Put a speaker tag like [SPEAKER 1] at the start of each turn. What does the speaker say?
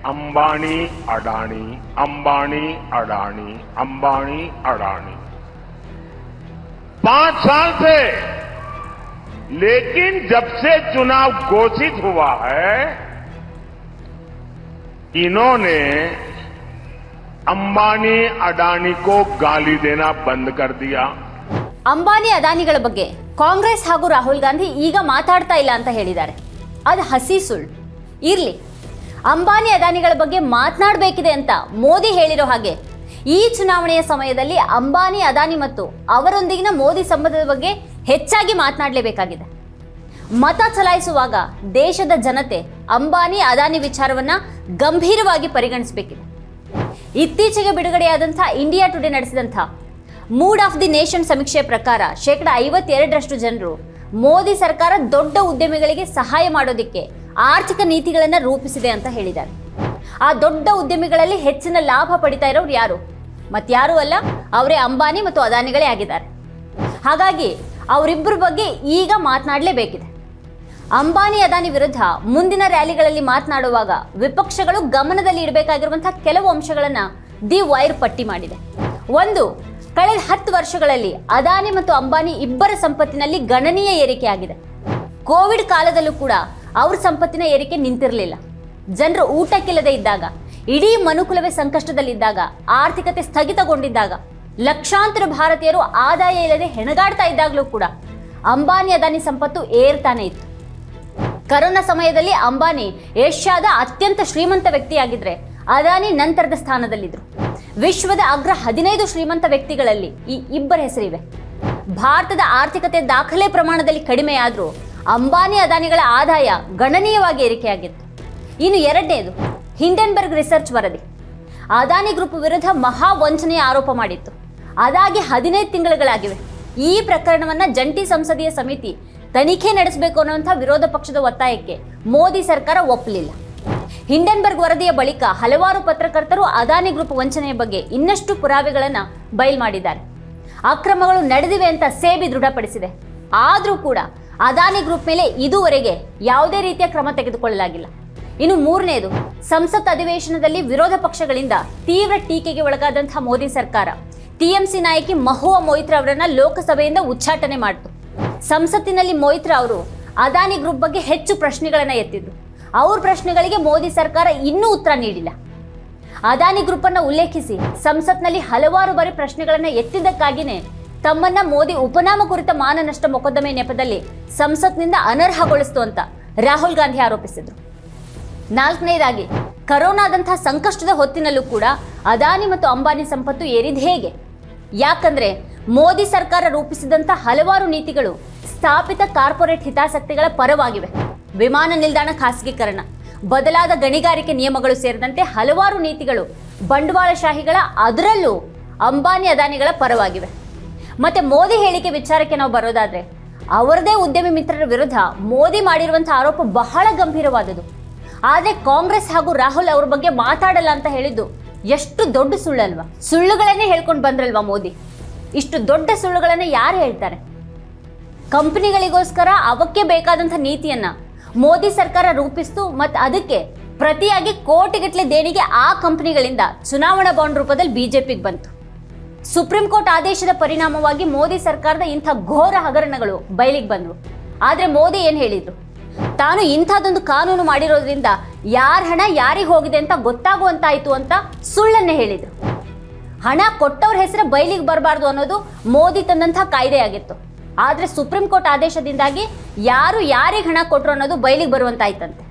[SPEAKER 1] अंबानी अडानी अंबानी अडानी अंबानी अडानी पांच साल से लेकिन जब से चुनाव घोषित हुआ है इन्होंने अंबानी अडानी को गाली देना बंद कर दिया
[SPEAKER 2] ಅಂಬಾನಿ ಅದಾನಿಗಳ ಬಗ್ಗೆ ಕಾಂಗ್ರೆಸ್ ಹಾಗೂ ರಾಹುಲ್ ಗಾಂಧಿ ಈಗ ಮಾತಾಡ್ತಾ ಇಲ್ಲ ಅಂತ ಹೇಳಿದ್ದಾರೆ ಅದು ಹಸಿ ಸುಳ್ಳು ಇರ್ಲಿ ಅಂಬಾನಿ ಅದಾನಿಗಳ ಬಗ್ಗೆ ಮಾತನಾಡಬೇಕಿದೆ ಅಂತ ಮೋದಿ ಹೇಳಿರೋ ಹಾಗೆ. ಈ ಚುನಾವಣೆಯ ಸಮಯದಲ್ಲಿ ಅಂಬಾನಿ, ಅದಾನಿ ಮತ್ತು ಅವರೊಂದಿಗಿನ ಮೋದಿ ಸಂಬಂಧದ ಬಗ್ಗೆ ಹೆಚ್ಚಾಗಿ ಮಾತನಾಡಲೇಬೇಕಾಗಿದೆ. ಮತ ಚಲಾಯಿಸುವಾಗ ದೇಶದ ಜನತೆ ಅಂಬಾನಿ, ಅದಾನಿ ವಿಚಾರವನ್ನ ಗಂಭೀರವಾಗಿ ಪರಿಗಣಿಸಬೇಕಿದೆ. ಇತ್ತೀಚೆಗೆ ಬಿಡುಗಡೆಯಾದಂಥ ಇಂಡಿಯಾ ಟುಡೇ ನಡೆಸಿದಂಥ ಮೂಡ್ ಆಫ್ ದಿ ನೇಷನ್ ಸಮೀಕ್ಷೆಯ ಪ್ರಕಾರ ಶೇಕಡ ಐವತ್ತೆರಡರಷ್ಟು ಜನರು ಮೋದಿ ಸರ್ಕಾರ ದೊಡ್ಡ ಉದ್ಯಮಿಗಳಿಗೆ ಸಹಾಯ ಮಾಡೋದಕ್ಕೆ ಆರ್ಥಿಕ ನೀತಿಗಳನ್ನು ರೂಪಿಸಿದೆ ಅಂತ ಹೇಳಿದ್ದಾರೆ. ಆ ದೊಡ್ಡ ಉದ್ಯಮಿಗಳಲ್ಲಿ ಹೆಚ್ಚಿನ ಲಾಭ ಪಡಿತಾ ಇರೋರು ಯಾರು? ಮತ್ತಾರು ಅಲ್ಲ, ಅವರೇ ಅಂಬಾನಿ ಮತ್ತು ಅದಾನಿಗಳೇ ಆಗಿದ್ದಾರೆ. ಹಾಗಾಗಿ ಅವರಿಬ್ಬರ ಬಗ್ಗೆ ಈಗ ಮಾತನಾಡಲೇಬೇಕಿದೆ. ಅಂಬಾನಿ, ಅದಾನಿ ವಿರುದ್ಧ ಮುಂದಿನ ರ್ಯಾಲಿಗಳಲ್ಲಿ ಮಾತನಾಡುವಾಗ ವಿಪಕ್ಷಗಳು ಗಮನದಲ್ಲಿ ಇಡಬೇಕಾಗಿರುವಂತಹ ಕೆಲವು ಅಂಶಗಳನ್ನ ದಿ ವೈರ್ ಪಟ್ಟಿ ಮಾಡಿದೆ. ಒಂದು, ಕಳೆದ ಹತ್ತು ವರ್ಷಗಳಲ್ಲಿ ಅದಾನಿ ಮತ್ತು ಅಂಬಾನಿ ಇಬ್ಬರ ಸಂಪತ್ತಿನಲ್ಲಿ ಗಣನೀಯ ಏರಿಕೆಯಾಗಿದೆ. ಕೋವಿಡ್ ಕಾಲದಲ್ಲೂ ಕೂಡ ಅವ್ರ ಸಂಪತ್ತಿನ ಏರಿಕೆ ನಿಂತಿರಲಿಲ್ಲ. ಜನರು ಊಟಕ್ಕಿಲ್ಲದೆ ಇದ್ದಾಗ, ಇಡೀ ಮನುಕುಲವೇ ಸಂಕಷ್ಟದಲ್ಲಿದ್ದಾಗ, ಆರ್ಥಿಕತೆ ಸ್ಥಗಿತಗೊಂಡಿದ್ದಾಗ, ಲಕ್ಷಾಂತರ ಭಾರತೀಯರು ಆದಾಯ ಇಲ್ಲದೆ ಹೆಣಗಾಡ್ತಾ ಇದ್ದಾಗಲೂ ಕೂಡ ಅಂಬಾನಿ ಅದಾನಿ ಸಂಪತ್ತು ಏರ್ತಾನೆ ಇತ್ತು. ಕರೋನಾ ಸಮಯದಲ್ಲಿ ಅಂಬಾನಿ ಏಷ್ಯಾದ ಅತ್ಯಂತ ಶ್ರೀಮಂತ ವ್ಯಕ್ತಿಯಾಗಿದ್ರೆ ಅದಾನಿ ನಂತರದ ಸ್ಥಾನದಲ್ಲಿದ್ರು. ವಿಶ್ವದ ಅಗ್ರ ಹದಿನೈದು ಶ್ರೀಮಂತ ವ್ಯಕ್ತಿಗಳಲ್ಲಿ ಈ ಇಬ್ಬರ ಹೆಸರಿವೆ. ಭಾರತದ ಆರ್ಥಿಕತೆ ದಾಖಲೆ ಪ್ರಮಾಣದಲ್ಲಿ ಕಡಿಮೆಯಾದರೂ ಅಂಬಾನಿ ಅದಾನಿಗಳ ಆದಾಯ ಗಣನೀಯವಾಗಿ ಏರಿಕೆಯಾಗಿತ್ತು. ಇನ್ನು ಎರಡನೇದು, ಹಿಂಡೆನ್ಬರ್ಗ್ ರಿಸರ್ಚ್ ವರದಿ. ಅದಾನಿ ಗ್ರೂಪ್ ವಿರುದ್ಧ ಮಹಾ ವಂಚನೆಯ ಆರೋಪ ಮಾಡಿತ್ತು. ಅದಾಗಿ ಹದಿನೈದು ತಿಂಗಳುಗಳಾಗಿವೆ. ಈ ಪ್ರಕರಣವನ್ನ ಜಂಟಿ ಸಂಸದೀಯ ಸಮಿತಿ ತನಿಖೆ ನಡೆಸಬೇಕು ಅನ್ನುವಂಥ ವಿರೋಧ ಪಕ್ಷದ ಒತ್ತಾಯಕ್ಕೆ ಮೋದಿ ಸರ್ಕಾರ ಒಪ್ಪಲಿಲ್ಲ. ಹಿಂಡನ್ಬರ್ಗ್ ವರದಿಯ ಬಳಿಕ ಹಲವಾರು ಪತ್ರಕರ್ತರು ಅದಾನಿ ಗ್ರೂಪ್ ವಂಚನೆಯ ಬಗ್ಗೆ ಇನ್ನಷ್ಟು ಪುರಾವೆಗಳನ್ನು ಬಯಲು ಮಾಡಿದ್ದಾರೆ. ಅಕ್ರಮಗಳು ನಡೆದಿವೆ ಅಂತ ಸೇಬಿ ದೃಢಪಡಿಸಿದೆ. ಆದರೂ ಕೂಡ ಅದಾನಿ ಗ್ರೂಪ್ ಮೇಲೆ ಇದುವರೆಗೆ ಯಾವುದೇ ರೀತಿಯ ಕ್ರಮ ತೆಗೆದುಕೊಳ್ಳಲಾಗಿಲ್ಲ. ಇನ್ನು ಮೂರನೇದು, ಸಂಸತ್ ಅಧಿವೇಶನದಲ್ಲಿ ವಿರೋಧ ಪಕ್ಷಗಳಿಂದ ತೀವ್ರ ಟೀಕೆಗೆ ಒಳಗಾದಂತಹ ಮೋದಿ ಸರ್ಕಾರ. ಟಿಎಂಸಿ ನಾಯಕಿ ಮಹುವ ಮೊಯ್ತ್ರಾ ಅವರನ್ನ ಲೋಕಸಭೆಯಿಂದ ಉಚ್ಚಾಟನೆ ಮಾಡಿತು. ಸಂಸತ್ತಿನಲ್ಲಿ ಮೊಯ್ತ್ರಾ ಅವರು ಅದಾನಿ ಗ್ರೂಪ್ ಬಗ್ಗೆ ಹೆಚ್ಚು ಪ್ರಶ್ನೆಗಳನ್ನ ಎತ್ತಿದ್ರು. ಅವ್ರ ಪ್ರಶ್ನೆಗಳಿಗೆ ಮೋದಿ ಸರ್ಕಾರ ಇನ್ನೂ ಉತ್ತರ ನೀಡಿಲ್ಲ. ಅದಾನಿ ಗ್ರೂಪ್ ಅನ್ನ ಉಲ್ಲೇಖಿಸಿ, ಸಂಸತ್ನಲ್ಲಿ ಹಲವಾರು ಬಾರಿ ಪ್ರಶ್ನೆಗಳನ್ನ ಎತ್ತಿದ್ದಕ್ಕಾಗಿನೇ ತಮ್ಮನ್ನ ಮೋದಿ ಉಪನಾಮ ಕುರಿತ ಮಾನನಷ್ಟ ಮೊಕದ್ದಮೆ ನೆಪದಲ್ಲಿ ಸಂಸತ್ನಿಂದ ಅನರ್ಹಗೊಳಿಸಿತು ಅಂತ ರಾಹುಲ್ ಗಾಂಧಿ ಆರೋಪಿಸಿದ್ರು. ನಾಲ್ಕನೇದಾಗಿ ಕರೋನಾದಂತಹ ಸಂಕಷ್ಟದ ಹೊತ್ತಿನಲ್ಲೂ ಕೂಡ ಅದಾನಿ ಮತ್ತು ಅಂಬಾನಿ ಸಂಪತ್ತು ಏರಿದ ಹೇಗೆ? ಯಾಕಂದ್ರೆ ಮೋದಿ ಸರ್ಕಾರ ರೂಪಿಸಿದಂಥ ಹಲವಾರು ನೀತಿಗಳು ಸ್ಥಾಪಿತ ಕಾರ್ಪೊರೇಟ್ ಹಿತಾಸಕ್ತಿಗಳ ಪರವಾಗಿವೆ. ವಿಮಾನ ನಿಲ್ದಾಣ ಖಾಸಗೀಕರಣ, ಬದಲಾದ ಗಣಿಗಾರಿಕೆ ನಿಯಮಗಳು ಸೇರಿದಂತೆ ಹಲವಾರು ನೀತಿಗಳು ಬಂಡವಾಳಶಾಹಿಗಳ ಅದರಲ್ಲೂ ಅಂಬಾನಿ ಅದಾನಿಗಳ ಪರವಾಗಿವೆ. ಮತ್ತೆ ಮೋದಿ ಹೇಳಿಕೆ ವಿಚಾರಕ್ಕೆ ನಾವು ಬರೋದಾದ್ರೆ ಅವರದೇ ಉದ್ಯಮಿ ಮಿತ್ರರ ವಿರುದ್ಧ ಮೋದಿ ಮಾಡಿರುವಂತಹ ಆರೋಪ ಬಹಳ ಗಂಭೀರವಾದದ್ದು. ಆದರೆ ಕಾಂಗ್ರೆಸ್ ಹಾಗೂ ರಾಹುಲ್ ಅವ್ರ ಬಗ್ಗೆ ಮಾತಾಡಲ್ಲ ಅಂತ ಹೇಳಿದ್ದು ಎಷ್ಟು ದೊಡ್ಡ ಸುಳ್ಳಲ್ವಾ? ಸುಳ್ಳುಗಳನ್ನೇ ಹೇಳ್ಕೊಂಡು ಬಂದ್ರಲ್ವಾ ಮೋದಿ? ಇಷ್ಟು ದೊಡ್ಡ ಸುಳ್ಳುಗಳನ್ನ ಯಾರು ಹೇಳ್ತಾರೆ? ಕಂಪನಿಗಳಿಗೋಸ್ಕರ ಅವಕ್ಕೆ ಬೇಕಾದಂಥ ನೀತಿಯನ್ನ ಮೋದಿ ಸರ್ಕಾರ ರೂಪಿಸ್ತು ಮತ್ತು ಅದಕ್ಕೆ ಪ್ರತಿಯಾಗಿ ಕೋಟಿಗಟ್ಟಲೆ ದೇಣಿಗೆ ಆ ಕಂಪನಿಗಳಿಂದ ಚುನಾವಣಾ ಬಾಂಡ್ ರೂಪದಲ್ಲಿ ಬಿಜೆಪಿಗೆ ಬಂತು. ಸುಪ್ರೀಂ ಕೋರ್ಟ್ ಆದೇಶದ ಪರಿಣಾಮವಾಗಿ ಮೋದಿ ಸರ್ಕಾರದ ಇಂಥ ಘೋರ ಹಗರಣಗಳು ಬಯಲಿಗೆ ಬಂದವು ಆದರೆ ಮೋದಿ ಏನು ಹೇಳಿದರು? ತಾನು ಇಂಥದ್ದೊಂದು ಕಾನೂನು ಮಾಡಿರೋದ್ರಿಂದ ಯಾರ ಹಣ ಯಾರಿಗೆ ಹೋಗಿದೆ ಅಂತ ಗೊತ್ತಾಗುವಂತಾಯಿತು ಅಂತ ಸುಳ್ಳನ್ನೇ ಹೇಳಿದರು. ಹಣ ಕೊಟ್ಟವ್ರ ಹೆಸರು ಬಯಲಿಗೆ ಬರಬಾರ್ದು ಅನ್ನೋದು ಮೋದಿ ತಂದಂಥ ಕಾಯ್ದೆಯಾಗಿತ್ತು. ಆದರೆ ಸುಪ್ರೀಂ ಕೋರ್ಟ್ ಆದೇಶದಿಂದಾಗಿ ಯಾರು ಯಾರಿಗೆ ಹಣ ಕೊಟ್ಟರು ಅನ್ನೋದು ಬಯಲಿಗೆ ಬರುವಂತಾಯ್ತಂತೆ.